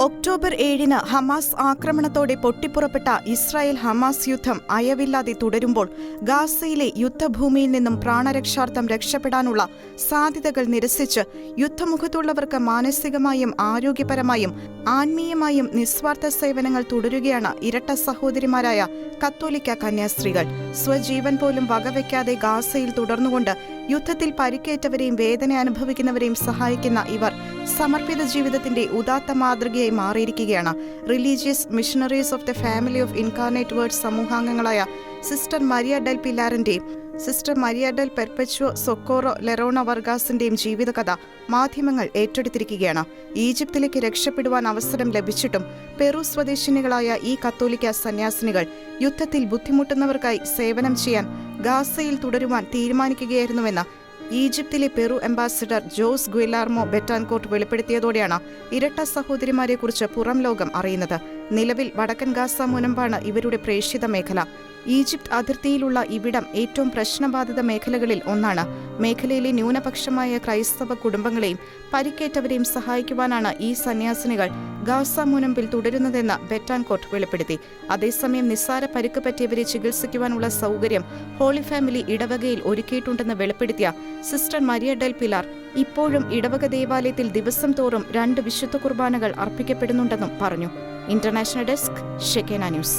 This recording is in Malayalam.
ഒക്ടോബർ ഏഴിന് ഹമാസ് ആക്രമണത്തോടെ പൊട്ടിപ്പുറപ്പെട്ട ഇസ്രായേൽ ഹമാസ് യുദ്ധം അയവില്ലാതെ തുടരുമ്പോൾ ഗാസയിലെ യുദ്ധഭൂമിയിൽ നിന്നും പ്രാണരക്ഷാർത്ഥം രക്ഷപ്പെടാനുള്ള സാധ്യതകൾ നിരസിച്ച് യുദ്ധമുഖത്തുള്ളവർക്ക് മാനസികമായും ആരോഗ്യപരമായും ആത്മീയമായും നിസ്വാർത്ഥ സേവനങ്ങൾ തുടരുകയാണ് ഇരട്ട സഹോദരിമാരായ കത്തോലിക്ക കന്യാസ്ത്രീകൾ. സ്വജീവൻ പോലും വകവെക്കാതെ ഗാസയിൽ തുടർന്നുകൊണ്ട് യുദ്ധത്തിൽ പരിക്കേറ്റവരെയും വേദന അനുഭവിക്കുന്നവരെയും സഹായിക്കുന്ന ഇവർ സമർപ്പിത ജീവിതത്തിന്റെ ഉദാത്ത മാതൃകയായി മാറിയിരിക്കുകയാണ് religious missionaries of the family of incarnate word സമൂഹാംഗങ്ങളായ sister Maria del പിലാറിന്റെയും sister Maria del Perpetuo Socorro Lerona വർഗാസിന്റെയും ജീവിതകഥ മാധ്യമങ്ങൾ ഏറ്റെടുത്തിരിക്കുകയാണ്. ഈജിപ്തിലേക്ക് രക്ഷപ്പെടുവാൻ അവസരം ലഭിച്ചിട്ടും പെറു സ്വദേശിനികളായ ഈ കത്തോലിക്ക സന്യാസിനികൾ യുദ്ധത്തിൽ ബുദ്ധിമുട്ടുന്നവർക്കായി സേവനം ചെയ്യാൻ ഗാസയിൽ തുടരുവാൻ തീരുമാനിക്കുകയായിരുന്നുവെന്ന് ഈജിപ്തിലെ Peru ambassador Jose Guillermo Betancourt വെളിപ്പെടുത്തിയതോടെയാണ് ഇരട്ട സഹോദരിമാരെക്കുറിച്ച് പുറം ലോകം അറിയുന്നത്. നിലവിൽ വടക്കൻ ഗാസ മുനമ്പാണ് ഇവരുടെ പ്രേക്ഷിത മേഖല. ഈജിപ്ത് അതിർത്തിയിലുള്ള ഇവിടം ഏറ്റവും പ്രശ്നബാധിത മേഖലകളിൽ ഒന്നാണ്. മേഖലയിലെ ന്യൂനപക്ഷമായ ക്രൈസ്തവ കുടുംബങ്ങളെയും പരിക്കേറ്റവരെയും സഹായിക്കുവാനാണ് ഈ സന്യാസിനികൾ ഗാസ മുനമ്പിൽ തുടരുന്നതെന്ന് ബെറ്റാൻകോട്ട് വെളിപ്പെടുത്തി. അതേസമയം നിസ്സാര പരിക്ക് പറ്റിയവരെ ചികിത്സിക്കുവാനുള്ള സൗകര്യം ഹോളി ഫാമിലി ഇടവകയിൽ ഒരുക്കിയിട്ടുണ്ടെന്ന് വെളിപ്പെടുത്തിയ സിസ്റ്റർ മരിയ ഡെൽ പിലാർ ഇപ്പോഴും ഇടവക ദേവാലയത്തിൽ ദിവസം തോറും രണ്ട് വിശുദ്ധ കുർബാനകൾ അർപ്പിക്കപ്പെടുന്നുണ്ടെന്നും പറഞ്ഞു. International desk Shekinah news.